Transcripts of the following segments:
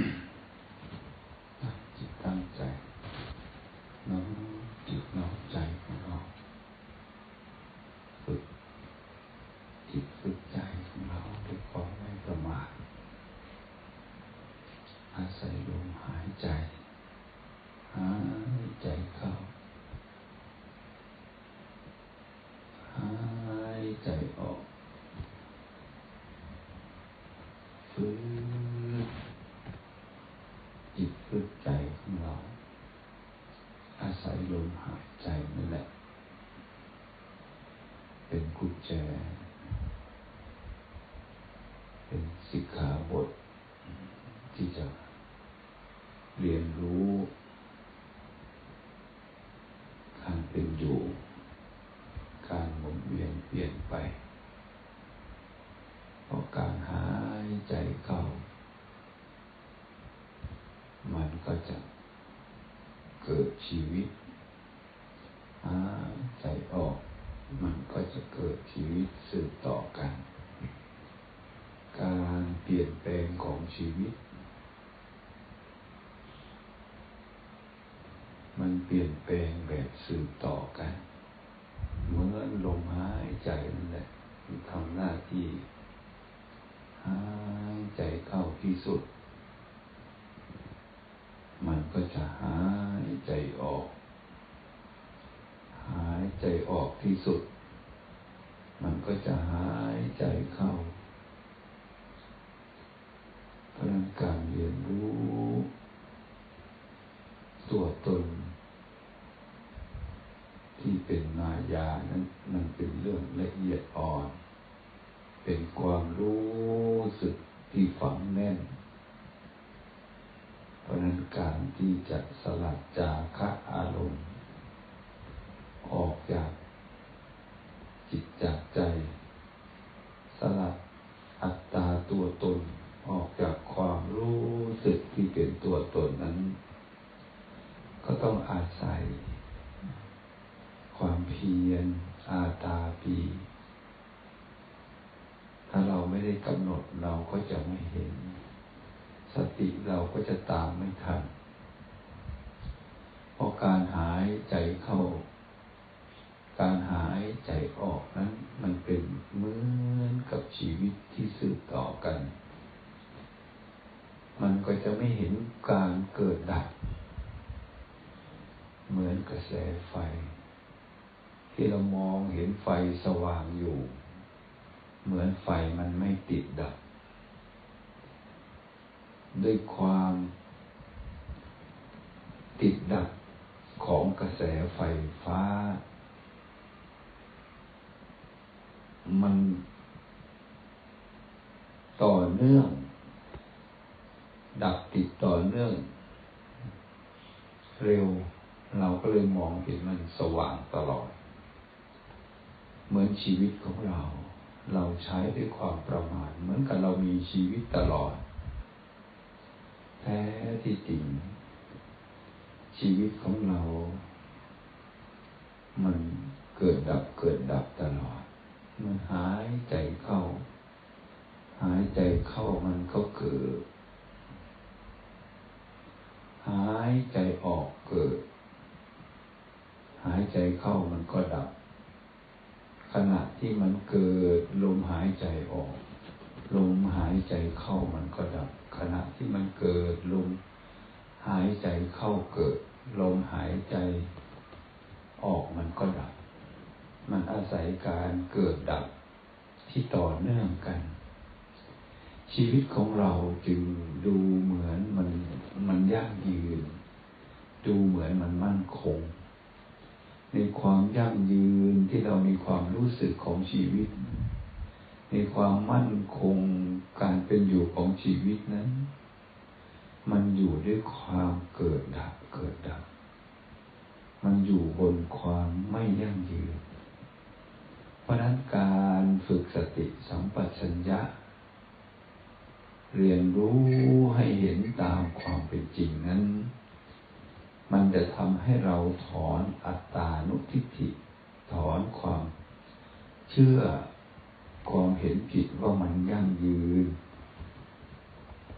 Mm-hmm. กุญแจ เป็นสิกขาบท ที่จะเรียนรู้การเป็นอยู่ การหมุนเวียนเปลี่ยนไป เพราะการหายใจเข้า มันก็จะเกิดชีวิต หายใจออก มันก็จะเกิดชีวิตสืบต่อกัน การเปลี่ยนแปลงของ ชีวิต มันเปลี่ยนแปลงแบบสืบต่อกัน เหมือนลมหายใจนั่นแหละทำหน้าที่ หายใจเข้าที่สุด มันก็จะหายใจออก หายใจออกที่สุด มันก็จะหายใจเข้าเพราะนั้น การเรียนรู้ตัวตน ที่เป็นมายานั้นมันเป็นเรื่องละเอียดอ่อน เป็นความรู้สึกที่ฝังแน่น เพราะนั้นการที่จะสลัดจาคะอารมณ์ ออกจากจิตจากใจ สลัดอัตตาตัวตน ออกจากความรู้สึกที่เป็นตัวตนนั้น ก็ต้องอาศัย ความเพียรอาตาปี ถ้าเราไม่ได้กำหนดเราก็จะไม่เห็น สติเราก็จะตามไม่ทันเพราะการหายใจเข้า การหายใจออกนั้น มันเป็นเหมือนกับชีวิตที่สืบต่อกัน มันก็จะไม่เห็นการเกิดดับ เหมือนกระแสไฟ ที่เรามองเห็นไฟสว่างอยู่ เหมือนไฟมันไม่ติดดับ ด้วยความติดดับของกระแสไฟฟ้า มันต่อเนื่อง ดับติดต่อเนื่อง เร็ว เราก็เลยมองเห็นมันสว่างตลอด เหมือนชีวิตของเรา เราใช้ด้วยความประมาทเหมือนกับเรามีชีวิตตลอด แท้ที่จริง ชีวิตของเรา มันเกิดดับเกิดดับตลอด มันหายใจเข้า หายใจเข้ามันก็เกิด หายใจออกเกิด หายใจเข้ามันก็ดับ ขณะที่มันเกิดลมหายใจออก ลมหายใจเข้ามันก็ดับ ขณะที่มันเกิดลมหายใจเข้าเกิด ลมหายใจออกมันก็ดับ มันอาศัยการเกิดดับที่ต่อเนื่องกัน ชีวิตของเราจึงดูเหมือนมันมันยั่งยืน ดูเหมือนมันมั่นคง ในความยั่งยืนที่เรามีความรู้สึกของชีวิต ในความมั่นคงการเป็นอยู่ของชีวิตนั้น มันอยู่ด้วยความเกิดดับเกิดดับ มันอยู่บนความไม่ยั่งยืน เพราะนั้นการฝึกสติสัมปชัญญะ เรียนรู้ให้เห็นตามความเป็นจริงนั้น มันจะทำให้เราถอนอัตตานุทิฏฐิ ถอนความเชื่อความเห็นผิดว่ามันยั่งยืน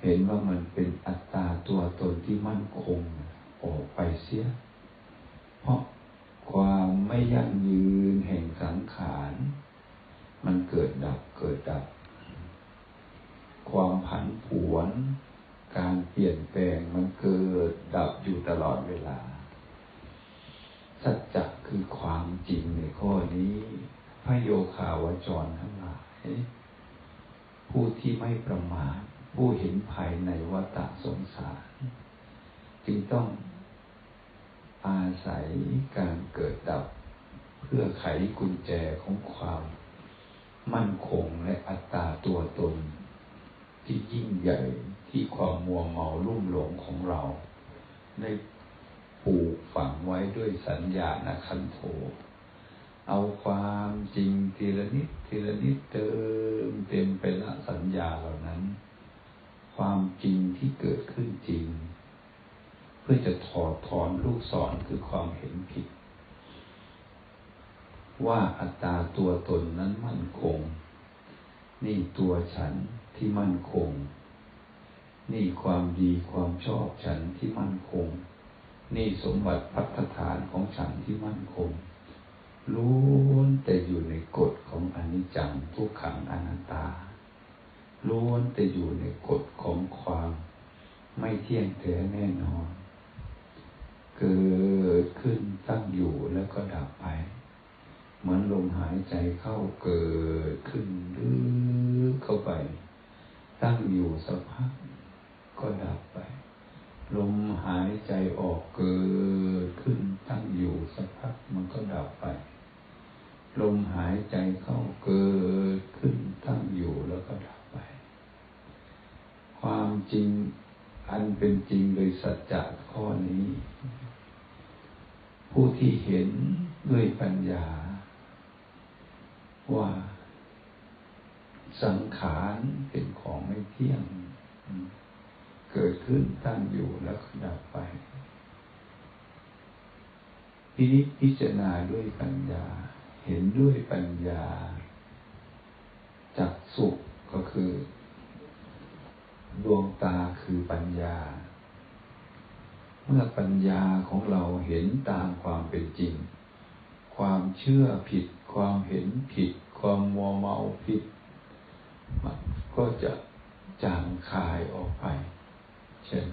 เห็นว่ามันเป็นอัตตาตัวตนที่มั่นคงออกไปเสีย เพราะความไม่ยั่งยืนแห่งสังขาร มันเกิดดับเกิดดับ ความผันผวน การเปลี่ยนแปลงมันเกิดดับอยู่ตลอดเวลา สัจจะคือความจริงในข้อนี้ พ ระโยคาวจรทั้งหลาย ผู้ที่ไม่ประมาทผู้เห็นภายในวัฏสงสาร จึงต้องอาศัยการเกิดดับ เพื่อไขกุญแจของความ มั่นคงและอัตตาตัวตน ที่ยิ่งใหญ่ที่ความมัวเมาลุ่มหลงของเรา ได้ปลูกฝังไว้ด้วยสัญญาณคันโท เอาความจริงทีละนิดทีละนิดเติมเต็มไปละสัญญาเหล่านั้น ความจริงที่เกิดขึ้นจริง เพื่อจะถอดถอนลูกศรคือความเห็นผิด ว่าอัตตาตัวตนนั้นมั่นคง นี่ตัวฉันที่มั่นคง นี่ความดีความชอบฉันที่มั่นคง นี่สมบัติพัฒฐานของฉันที่มั่นคง ล้วนแต่อยู่ในกฎของอนิจจังทุกขังอนัตตาล้วนแต่อยู่ในกฎของความไม่เที่ยงแท้แน่นอน เกิดขึ้นตั้งอยู่แล้วก็ดับไป เหมือนลมหายใจเข้าเกิดขึ้นลึกเข้าไป ตั้งอยู่สักพักก็ดับไป ลมหายใจออกเกิดขึ้นตั้งอยู่สักพักมันก็ดับไป ลมหายใจเข้าเกิดขึ้นตั้งอยู่แล้วก็ดับไป ความจริงอันเป็นจริงโดยสัจจะข้อนี้ ผู้ที่เห็นด้วยปัญญา ว่าสังขารเป็นของไม่เที่ยง เกิดขึ้นตั้งอยู่แล้วก็ดับไปพินิจพิจารณาด้วยปัญญา เห็นด้วยปัญญาจักสุขก็คือ ดวงตาคือปัญญา เมื่อปัญญาของเราเห็นตามความเป็นจริง ความเชื่อผิด ความเห็นผิด ความมัวเมาผิดมันก็จะจางคายออกไป เช่น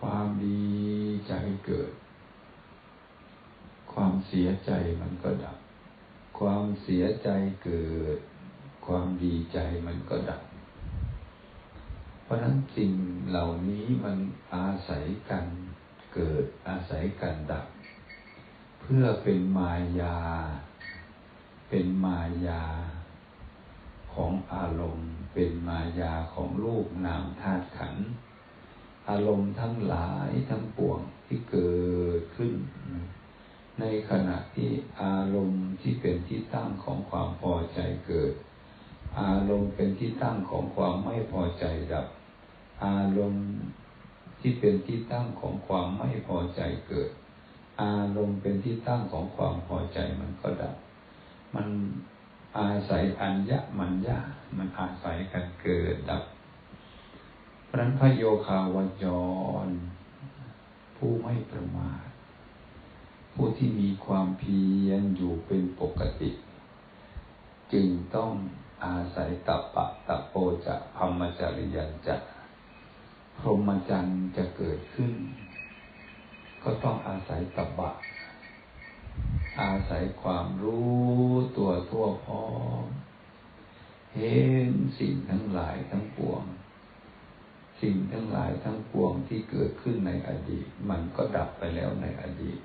ความดีใจเกิด ความเสียใจมันก็ดับ ความเสียใจเกิด ความดีใจมันก็ดับ เพราะนั้นสิ่งเหล่านี้มันอาศัยกันเกิดอาศัยกันดับ เพื่อเป็นมายา เป็นมายาของอารมณ์ เป็นมายาของรูปนามธาตุขัน อารมณ์ทั้งหลายทั้งปวงที่เกิดขึ้น ในขณะที่อารมณ์ที่เป็นที่ตั้งของความพอใจเกิด อารมณ์เป็นที่ตั้งของความไม่พอใจดับ อารมณ์ที่เป็นที่ตั้งของความไม่พอใจเกิด อารมณ์เป็นที่ตั้งของความพอใจมันก็ดับ มันอาศัยอัญญะมัญญะมันอาศัยกันเกิดดับ พระนั้นพระโยคาวจร ผู้ไม่ประมาทผู้ที่มีความเพียรอยู่เป็นปกติ จึงต้องอาศัยตับปะตะโปจะพรมจริยันจะพรหมจรรย์จะเกิดขึ้น ก็ต้องอาศัยตับบะ อาศัยความรู้ตัวทั่วพร้อมเห็นสิ่งทั้งหลายทั้งปวง สิ่งทั้งหลายทั้งปวงที่เกิดขึ้นในอดีต มันก็ดับไปแล้วในอดีต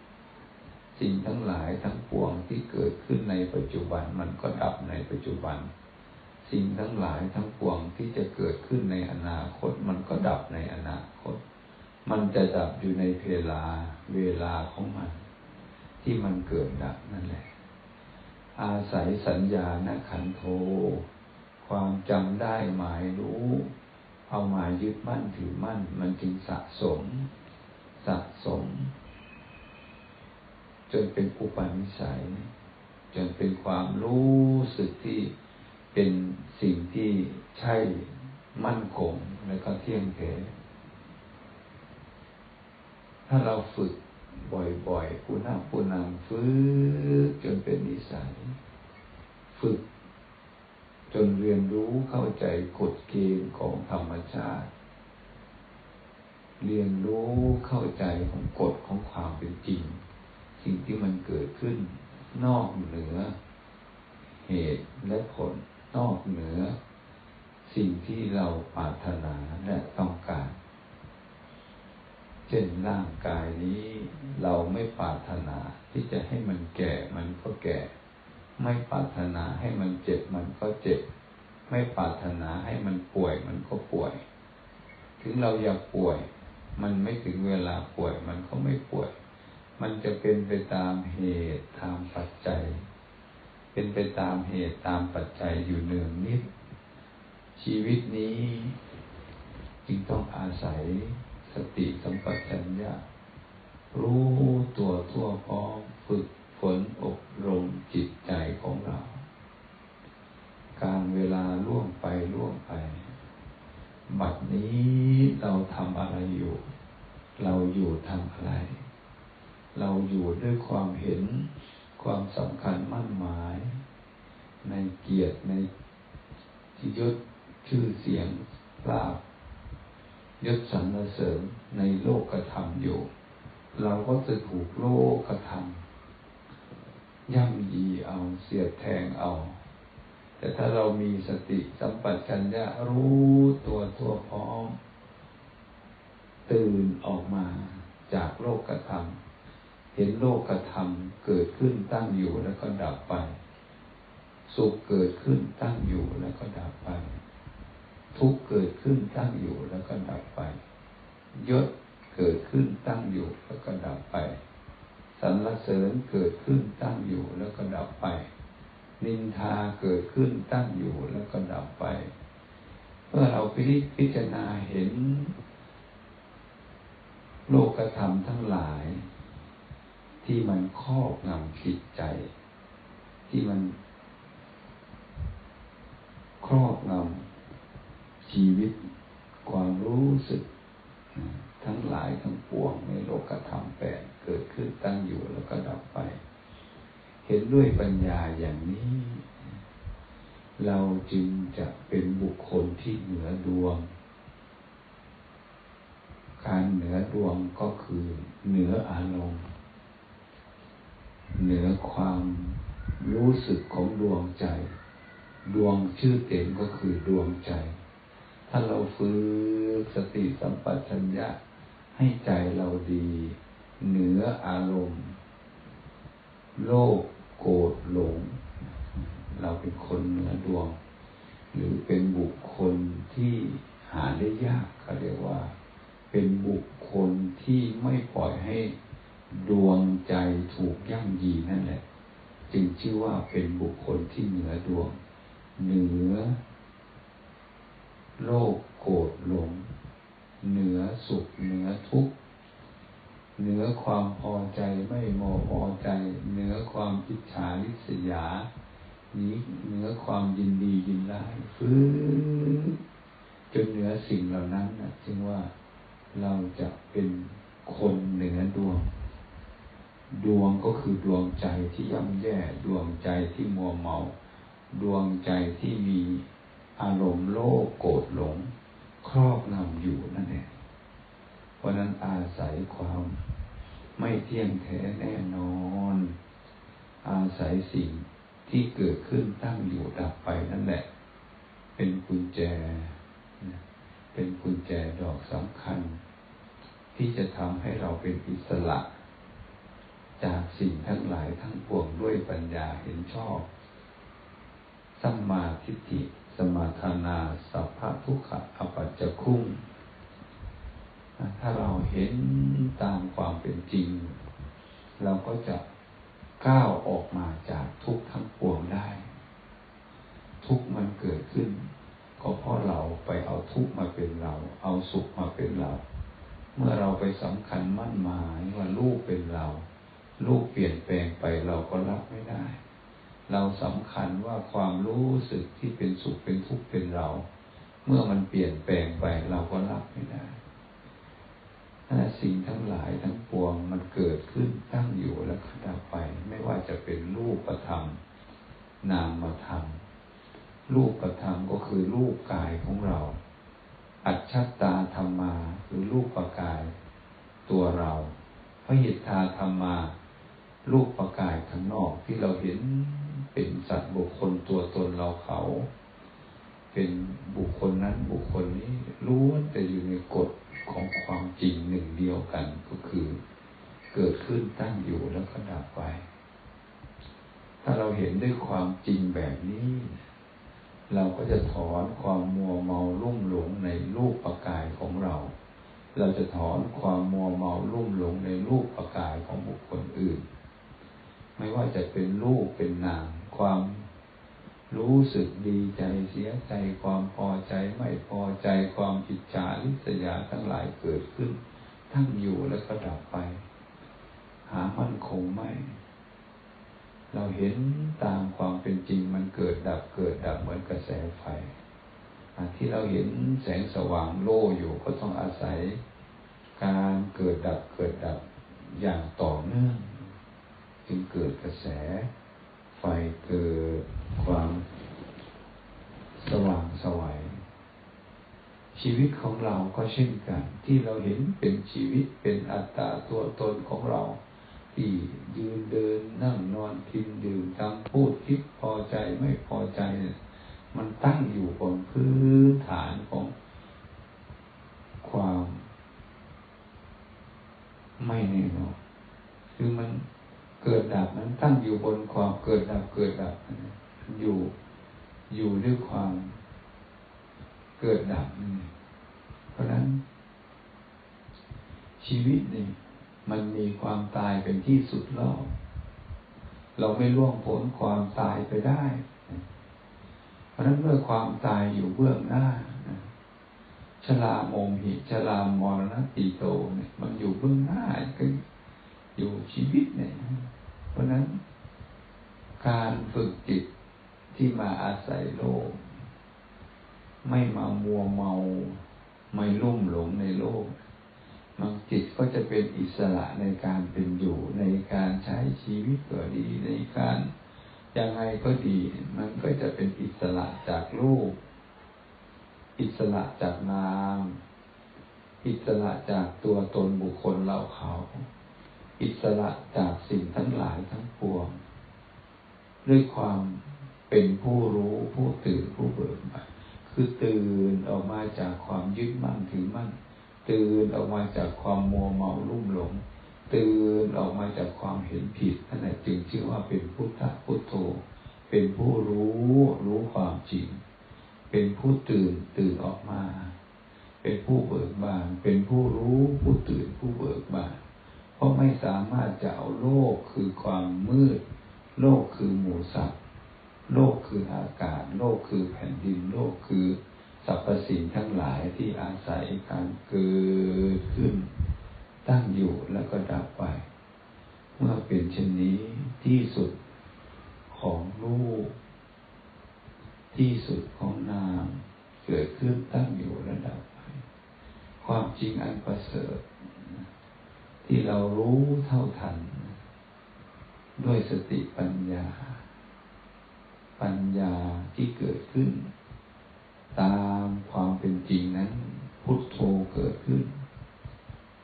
สิ่งทั้งหลายทั้งปวงที่เกิดขึ้นในปัจจุบันมันก็ดับในปัจจุบัน สิ่งทั้งหลายทั้งปวงที่จะเกิดขึ้นในอนาคต มันก็ดับในอนาคต มันจะดับอยู่ในเวลาเวลาของมัน ที่มันเกิดดับนั่นแหละ อาศัยสัญญาณขันโทความจำได้หมายรู้ เอามายึดมั่นถือมั่น มันจึงสะสม สะสม จนเป็นอุปนิสัย จนเป็นความรู้สึกที่เป็นสิ่งที่ใช่มั่นคงและก็เที่ยงแท้ถ้าเราฝึกบ่อยๆปุณาปุนังฝึกจนเป็นนิสัย ฝึก จนเรียนรู้เข้าใจกฎเกณฑ์ของธรรมชาติ เรียนรู้เข้าใจของกฎของความเป็นจริง สิ่งที่มันเกิดขึ้น นอกเหนือ เหตุและผล นอกเหนือ สิ่งที่เราปรารถนาและต้องการ เช่นร่างกายนี้ เราไม่ปรารถนาที่จะให้มันแก่มันก็แก่ ไม่ปรารถนาให้มันเจ็บมันก็เจ็บ ไม่ปรารถนาให้มันป่วยมันก็ป่วย ถึงเราอยากป่วย มันไม่ถึงเวลาป่วยมันก็ไม่ป่วย มันจะเป็นไปตามเหตุตามปัจจัย เป็นไปตามเหตุตามปัจจัยอยู่เนืองนิด ชีวิตนี้ จึงต้องอาศัยสติสัมปชัญญะรู้ตัวทั่วพร้อมฝึกฝนอบรมจิตใจของเรา การเวลาล่วงไปล่วงไป บัดนี้เรา ทำอะไรอยู่ เราอยู่ทำอะไร เราอยู่ด้วยความเห็นความสำคัญมั่นหมาย ในเกียรติในที่ยศชื่อเสียงลาบยศสรรเสริญในโลกกระทำอยู่ เราก็จะถูกโลกกระทำย่ำยีเอาเสียดแทงเอา แต่ถ้าเรามีสติสัมปชัญญะรู้ตัวตัวพร้อม ตื่นออกมาจากโลกกระทำเห็นโลกกระทำเกิดขึ้นตั้งอยู่แล้วก็ดับไป สุขเกิดขึ้นตั้งอยู่แล้วก็ดับไป ทุกเกิดขึ้นตั้งอยู่แล้วก็ดับไป ยศเกิดขึ้นตั้งอยู่แล้วก็ดับไปสรรเสริญเกิดขึ้นตั้งอยู่แล้วก็ดับไป นินทาเกิดขึ้นตั้งอยู่แล้วก็ดับไป เมื่อเราพิพิจารณาเห็น โลกธรรมทั้งหลาย ที่มันครอบงำจิตใจ ที่มัน ครอบงำชีวิต ความรู้สึก ทั้งหลายทั้งปวงในโลกธรรมแปดเกิดขึ้นตั้งอยู่แล้วก็ดับไป เห็นด้วยปัญญาอย่างนี้ เราจึงจะเป็นบุคคลที่เหนือดวง การเหนือดวงก็คือเหนืออารมณ์ เหนือความรู้สึกของดวงใจ ดวงชื่อเต็มก็คือดวงใจ ถ้าเราฝึกสติสัมปชัญญะให้ใจเราดี เหนืออารมณ์ โลภโกรธหลง เราเป็นคนเหนือดวง หรือเป็นบุคคลที่หาได้ยากเขาเรียกว่า เป็นบุคคลที่ไม่ปล่อยให้ดวงใจถูกย่ำยีนั่นแหละ จึงชื่อว่าเป็นบุคคลที่เหนือดวง เหนือ โลภโกรธหลง เหนือสุขเหนือทุกข์เหนือความพอใจไม่โมพอใจ เหนือความอิจฉาริษยานี้เหนือความยินดียินร้ายฟื้นจนเหนือสิ่งเหล่านั้นนะจึงว่า เราจะเป็นคนเหนือดวง ดวงก็คือดวงใจที่ย่ำแย่ดวงใจที่มัวเมา ดวงใจที่มีอารมณ์โลภโกรธหลง ครอบงำอยู่นั่นเองเพราะนั้นอาศัยความไม่เที่ยงแท้แน่นอน อาศัยสิ่งที่เกิดขึ้นตั้งอยู่ดับไปนั่นแหละ เป็นกุญแจ เป็นกุญแจดอกสำคัญ ที่จะทำให้เราเป็นอิสระ จากสิ่งทั้งหลายทั้งปวงด้วยปัญญาเห็นชอบสัมมาทิฏฐิสมาทานาสัพพะทุกขะอปัจจคุ้งถ้าเราเห็นตามความเป็นจริง เราก็จะก้าวออกมาจากทุกข์ทั้งปวงได้ ทุกข์มันเกิดขึ้น ก็เพราะเราไปเอาทุกข์มาเป็นเรา เอาสุขมาเป็นเรา เมื่อเราไปสำคัญมั่นหมายว่าลูกเป็นเรา ลูกเปลี่ยนแปลงไปเราก็รับไม่ได้ เราสำคัญว่าความรู้สึกที่เป็นสุขเป็นทุกข์เป็นเรา เมื่อมันเปลี่ยนแปลงไปเราก็รับไม่ได้สิ่งทั้งหลายทั้งปวงมันเกิดขึ้นตั้งอยู่แล้วก็ดับไป ไม่ว่าจะเป็นรูปประธรรม นามธรรม รูปประธรรมก็คือรูปกายของเรา อัจฉตาธรรมาคือรูปประกายตัวเราพระหิทธาธรรมา รูปประกายข้างนอกที่เราเห็นเป็นสัตว์บุคคลตัวตนเราเขา เป็นบุคคลนั้นบุคคลนี้ล้วนแต่อยู่ในกฎของความจริงหนึ่งเดียวกันก็คือ เกิดขึ้นตั้งอยู่แล้วก็ดับไป ถ้าเราเห็นด้วยความจริงแบบนี้ เราก็จะถอนความมัวเมาลุ่มหลงในรูปประกายของเรา เราจะถอนความมัวเมาลุ่มหลงในรูปประกายของบุคคลอื่น ไม่ว่าจะเป็นรูปเป็นนามความรู้สึกดีใจเสียใจความพอใจไม่พอใจความจิตจาริษยาทั้งหลายเกิดขึ้น ทั้งอยู่แล้วก็ดับไป หามั่นคงไม่ เราเห็นตามความเป็นจริงมันเกิดดับเกิดดับเหมือนกระแสไฟที่เราเห็นแสงสว่างโล่อยู่ก็ต้องอาศัยการเกิดดับเกิดดับอย่างต่อเนื่องจึงเกิดกระแส ไฟเกิดความสว่างสวัยชีวิตของเราก็เช่นกัน ที่เราเห็นเป็นชีวิตเป็นอัตตาตัวตนของเรา ที่ยืนเดินนั่งนอนกินดื่มทำพูดคิดพอใจไม่พอใจเนี่ยมันตั้งอยู่บนพื้นฐานของความ ไม่แน่นอนคือมันเกิดดับนั้นตั้งอยู่บนความเกิดดับเกิดดับอยู่อยู่ด้วยความเกิดดับนี่เพราะนั้นชีวิตนี่ มันมีความตายเป็นที่สุดรอบเราไม่ล่วงพ้นความตายไปได้ เพราะนั้นเมื่อความตายอยู่เบื้องหน้าชลาโมหิชลามรณติโตเนี่ย มันอยู่เบื้องหน้าก็อยู่ชีวิตเนี่ย เพราะนั้น การฝึกจิตที่มาอาศัยโลก ไม่มามัวเมา ไม่ลุ่มหลงในโลก จิตก็จะเป็นอิสระในการเป็นอยู่ในการใช้ชีวิตก็ดีในการยังไงก็ดี มันก็จะเป็นอิสระจากโลกอิสระจากนาม อิสระจากตัวตนบุคคลเราเขา อิสระจากสิ่งทั้งหลายทั้งปวง ด้วยความเป็นผู้รู้ผู้ตื่นผู้เบิกบานคือตื่นออกมาจากความยึดมั่นถือมั่น ตื่นออกมาจากความมัวเมาลุ่มหลง ตื่นออกมาจากความเห็นผิดนั่นแหละจึงชื่อว่าเป็นพุทธพุทโธ เป็นผู้รู้รู้ความจริง เป็นผู้ตื่นตื่นออกมา เป็นผู้เบิกบาน เป็นผู้รู้ผู้ตื่นผู้เบิกบาน เพราะไม่สามารถจะเอาโลกคือความมืด โลกคือหมูสัตว์ โลกคืออากาศ โลกคือแผ่นดิน โลกคือ รรพสิ่งทั้งหลายที่อาศัยการเกิดขึ้น ตั้งอยู่แล้วก็ดับไป เมื่อเป็นเช่นนี้ที่สุดของรูปที่สุดของนามเกิดขึ้นตั้งอยู่ระดับไปความจริงอันประเสริฐที่เรารู้เท่าทัน ด้วยสติปัญญา ปัญญาที่เกิดขึ้น ตามเป็นจริงนั้น พุทโธเกิดขึ้น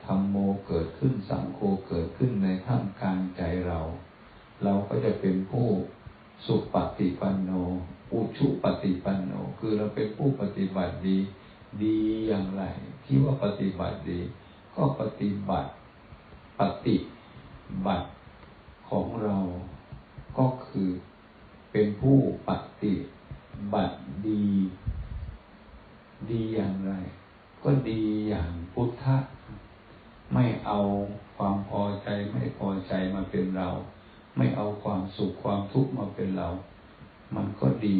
ธรรมโมเกิดขึ้นสังโฆเกิดขึ้นในท่ามกลางใจเรา จะเป็นผู้สุปฏิปันโน อุชุปฏิปันโน คือเราเป็นผู้ปฏิบัติดี ดีอย่างไร ที่ว่าปฏิบัติดี ก็ปฏิบัติ ปฏิบัติของเราก็คือเป็นผู้ปฏิบัติดี ดีอย่างไร ก็ดีอย่างพุทธะไม่เอาความพอใจไม่พอใจมาเป็นเรา ไม่เอาความสุขความทุกข์มาเป็นเรา มันก็ดี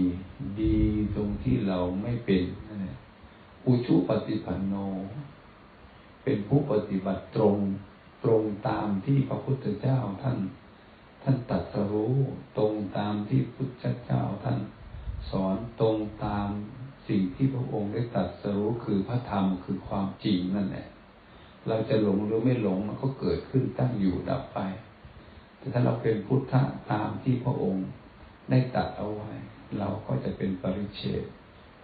ดีตรงที่เราไม่เป็นนั่นแหละอุชุปฏิปันโน เป็นผู้ปฏิบัติตรงตรงตามที่พระพุทธเจ้าท่าน ท่านตัดสรู้ ตรงตามที่พุทธเจ้าท่าน สอนตรงตามสิ่งที่พระองค์ได้ตรัสรู้คือพระธรรมคือความจริงนั่นแหละเราจะหลงหรือไม่หลงมันก็เกิดขึ้นตั้งอยู่ดับไป ถ้าเราเป็นพุทธะตามที่พระองค์ได้ตัดเอาไว้ เราก็จะเป็นปริเชต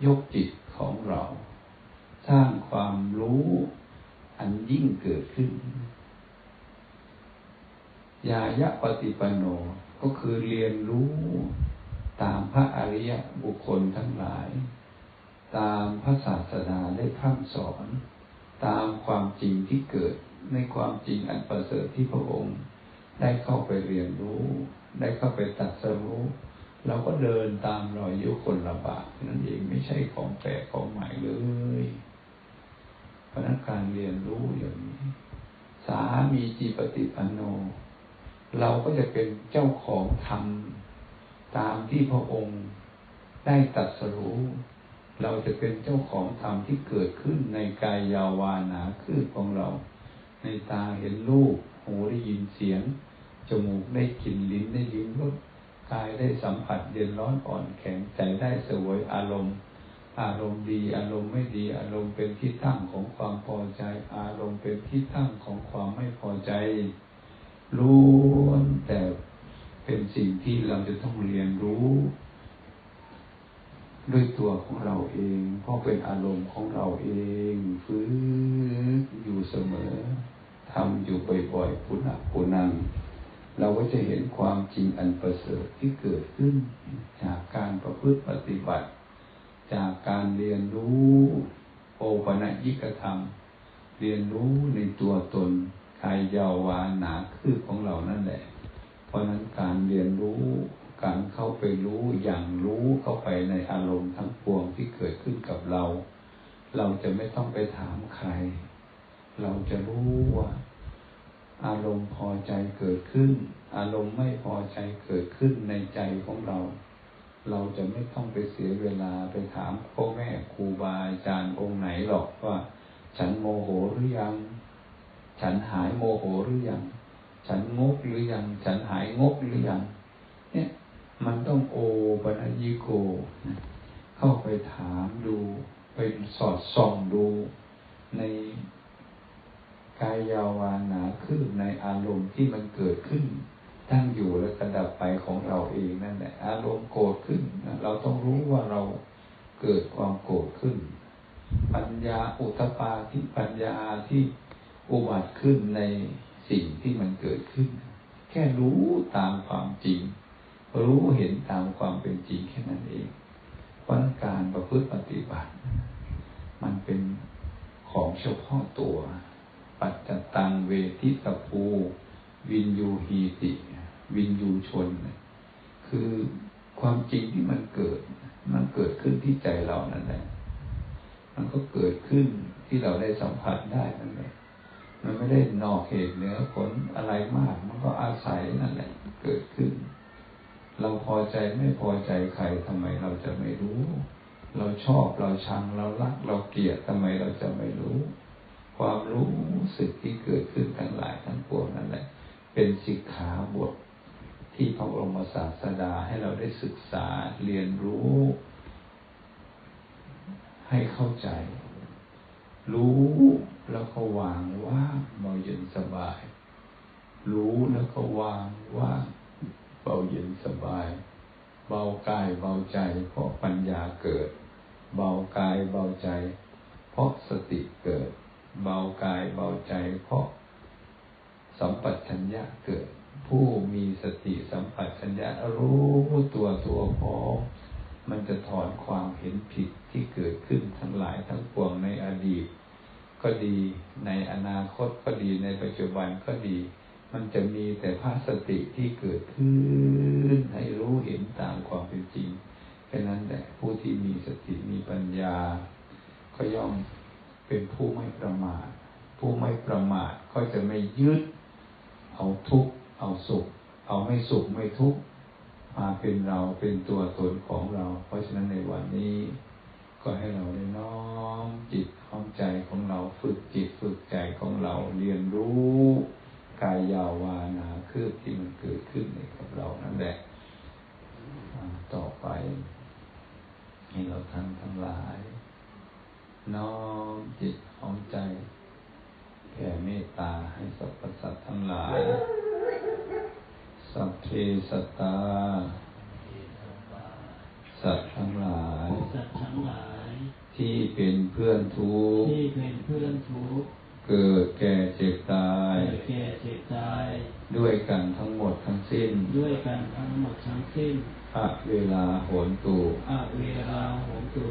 ยกจิตของเรา สร้างความรู้อันยิ่งเกิดขึ้น ยายะปฏิปโนก็คือเรียนรู้ตามพระอริยบุคคลทั้งหลาย ตามพระศาสดาได้พร่ำสอน ตามความจริงที่เกิดในความจริงอันประเสริฐที่พระองค์ ได้เข้าไปเรียนรู้ ได้เข้าไปตัดสรู้ เราก็เดินตามรอยยุคนละบาทนั่นเองไม่ใช่ของแปลกของใหม่เลยพนักการเรียนรู้อย่างนี้ สามีจีปฏิปันโน เราก็จะเป็นเจ้าของธรรมตามที่พระองค์ได้ตัดสรู้ เราจะเป็นเจ้าของธรรมที่เกิดขึ้นในกายยาวานาคือของเรา ในตาเห็นรูปหูได้ยินเสียง จมูกได้กลิ่นลิ้นได้ลิ้มรสกายได้สัมผัสเย็นร้อนอ่อนแข็งใจได้สวยอารมณ์ อารมณ์ดี อารมณ์ไม่ดี อารมณ์เป็นที่ตั้งของความพอใจ อารมณ์เป็นที่ตั้งของความไม่พอใจล้วนแต่เป็นสิ่งที่เราจะต้องเรียนรู้ ด้วยตัวของเราเอง เพราะเป็นอารมณ์ของเราเองฟื้นอยู่เสมอทำอยู่บ่อยๆพุนักพุนัง เราก็จะเห็นความจริงอันประเสริฐที่เกิดขึ้น จากการประพฤติปฏิบัติ จากการเรียนรู้โอปนัญิกธรรม เรียนรู้ในตัวตนกายยาวานาคือของเรานั่นแหละ เพราะนั้นการเรียนรู้การเข้าไปรู้อย่างรู้เข้าไปในอารมณ์ทั้งปวงที่เกิดขึ้นกับเรา เราจะไม่ต้องไปถามใคร เราจะรู้ว่า อารมณ์พอใจเกิดขึ้น อารมณ์ไม่พอใจเกิดขึ้นในใจของเรา เราจะไม่ต้องไปเสียเวลาไปถามพ่อแม่ครูบาอาจารย์องค์ไหนหรอกว่า ฉันโมโหหรือยัง ฉันหายโมโหหรือยัง ฉันงกหรือยัง ฉันหายงกหรือยัง เนี่ย มันต้องโอปัญญิโก เข้าไปถามดู ไปสอดส่องดูใน กายยาวานาขึ้นในอารมณ์ที่มันเกิดขึ้น ตั้งอยู่แล้วกระดับไปของเราเองนั่นแหละอารมณ์โกรธขึ้นเราต้องรู้ว่าเราเกิดความโกรธขึ้น ปัญญาอุตปาที่ปัญญาที่อุบัติขึ้นในสิ่งที่มันเกิดขึ้น แค่รู้ตามความจริง รู้เห็นตามความเป็นจริงแค่นั้นเองเพราะการประพฤติปฏิบัติ มันเป็นของเฉพาะตัว ปัจจตังเวทิตภูวินยูฮีติ วินยูชน คือความจริงที่มันเกิด มันเกิดขึ้นที่ใจเรานั่นแหละมันก็เกิดขึ้นที่เราได้สัมผัสได้นั่นแหละมันไม่ได้นอกเหตุเหนือผลอะไรมาก มันก็อาศัยนั่นแหละ เกิดขึ้น เราพอใจไม่พอใจใครทำไมเราจะไม่รู้ เราชอบเราชังเรารัก เราเกลียดทำไมเราจะไม่รู้ ความรู้สึกที่เกิดขึ้นทั้งหลายทั้งปวงนั่นแหละ เป็นสิกขาบทที่พระบรมศาสดาให้เราได้ศึกษาเรียนรู้ ให้เข้าใจ รู้แล้วก็วางว่างเบาเย็นสบาย รู้แล้วก็วางว่างเบาเย็นสบาย เบากายเบาใจเพราะปัญญาเกิด เบากายเบาใจ เพราะสติเกิด เบากายเบาใจเพราะสัมปัชัญญะเกิด ผู้มีสติสัมปัชัญญะรู้ตัวตัวพอมันจะถอนความเห็นผิดที่เกิดขึ้นทั้งหลายทั้งปวงในอดีต ก็ดีในอนาคตก็ดีในปัจจุบันก็ดี มันจะมีแต่ภาสติที่เกิดขึ้นให้รู้เห็นตามความเป็นจริงแค่นั้นแหละผู้ที่มีสติมีปัญญา ก็ย่อม เป็นผู้ไม่ประมาท ผู้ไม่ประมาทก็จะไม่ยึด เอาทุกข์เอาสุข เอาไม่สุขไม่ทุกข์มาเป็นเราเป็นตัวตนของเรา เพราะฉะนั้นในวันนี้ ก็ให้เราได้น้อมจิตน้อมใจของเราฝึกจิตฝึกใจของเราเรียนรู้กายยาวานาคือที่มันเกิดขึ้นในกับเรานั่นแหละต่อไปให้เราท่านทั้งหลาย น้อมจิตน้อมใจ แผ่เมตตาให้สรรพสัตว์ทั้งหลาย สัพเพสัตตา สัตว์ทั้งหลาย สัตว์ทั้งหลาย ที่เป็นเพื่อนทุกข์ที่เป็นเพื่อนทุกข์เกิดแก่เจ็บตายเกิดแก่เจ็บตาย ด้วยกันทั้งหมดทั้งสิ้น ด้วยกันทั้งหมดทั้งสิ้นอะเวลาโหนตูอาเวลาโหมตุ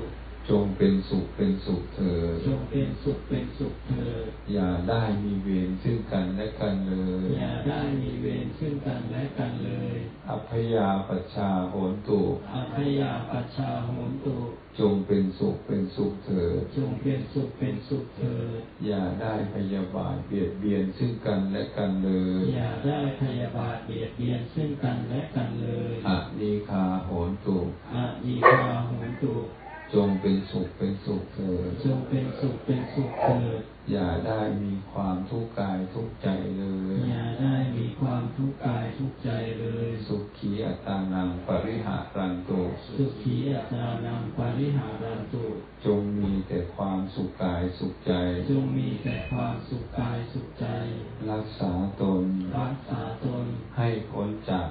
จงเป็นสุขเป็นสุขเถิดจงเป็นสุขเป็นสุขเถิดอย่าได้มีเวรซึ่งกันและกันเลย อย่าได้มีเวรซึ่งกันและกันเลย อัพยาปชชาโหนตุอาพยาปัชชาโหมตุ จงเป็นสุขเป็นสุขเถิดจงเป็นสุขเป็นสุขเถิดอย่าได้พยาบาทเบียดเบียนซึ่งกันและกันเลย อย่าได้พยาบาทเบียดเบียนซึ่งกันและกันเลยอะนีคาโหนตุอายีคาโหมตุ จงเป็นสุขเป็นสุขเถิดจงเป็นสุขเป็นสุขเถิดอย่าได้มีความทุกข์กายทุกข์ใจเลย อย่าได้มีความทุกข์กายทุกข์ใจเลย สุขีอัตานังปริหารันตุสุขีอัตานังปาริหารันตุจงมีแต่ความสุขกายสุขใจ จงมีแต่ความสุขกายสุขใจ รักษาตน รักษาตน ให้พ้นจาก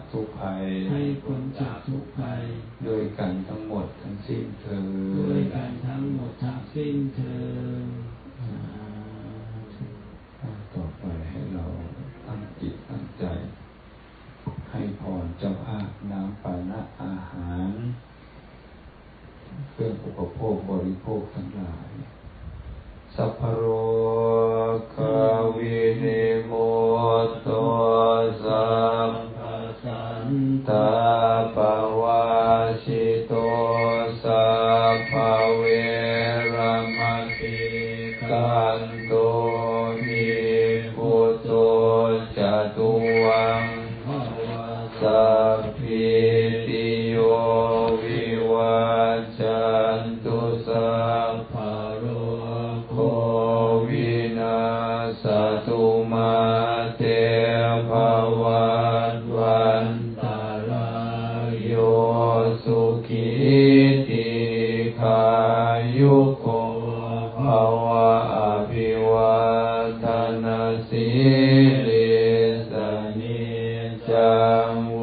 ริโภคทั้งหลาย สัพพโร